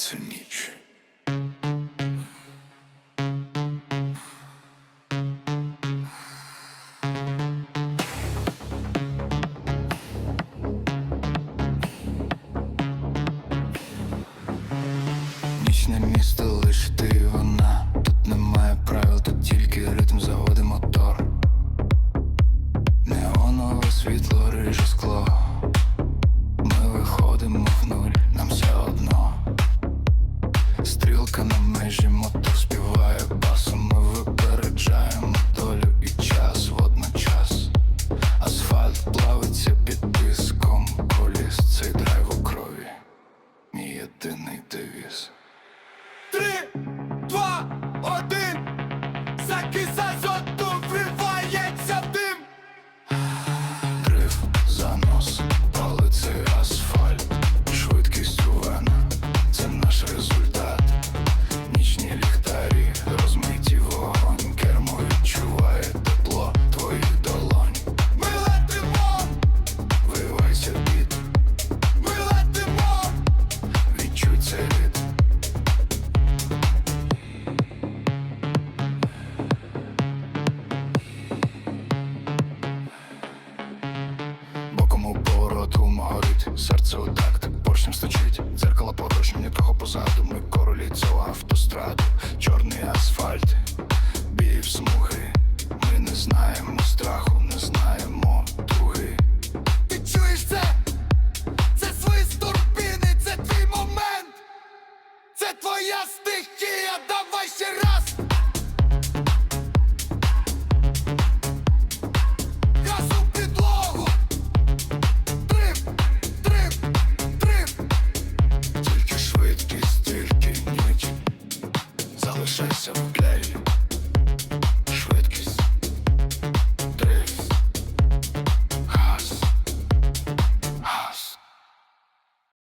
починається ніч. Нічне місто лиш вона. Тут немає правил, тут тільки ритм заводи мотор. Неонове світло риже Стрілка межі, мотор співає басом. Ми випереджаємо долю і час водночас. Асфальт плавиться під тиском коліс. Цей драйв у крові. Мій єдиний девіз. Три, два, один, закиса Боком у повороту горить, серце у такт, поршнем стучить, дзеркало порожнє, нікого позаду. Ми королі цього автостраду, чорний асфальт, бій в смуги. Ми не знаємо страху, не знаємо Yes, they.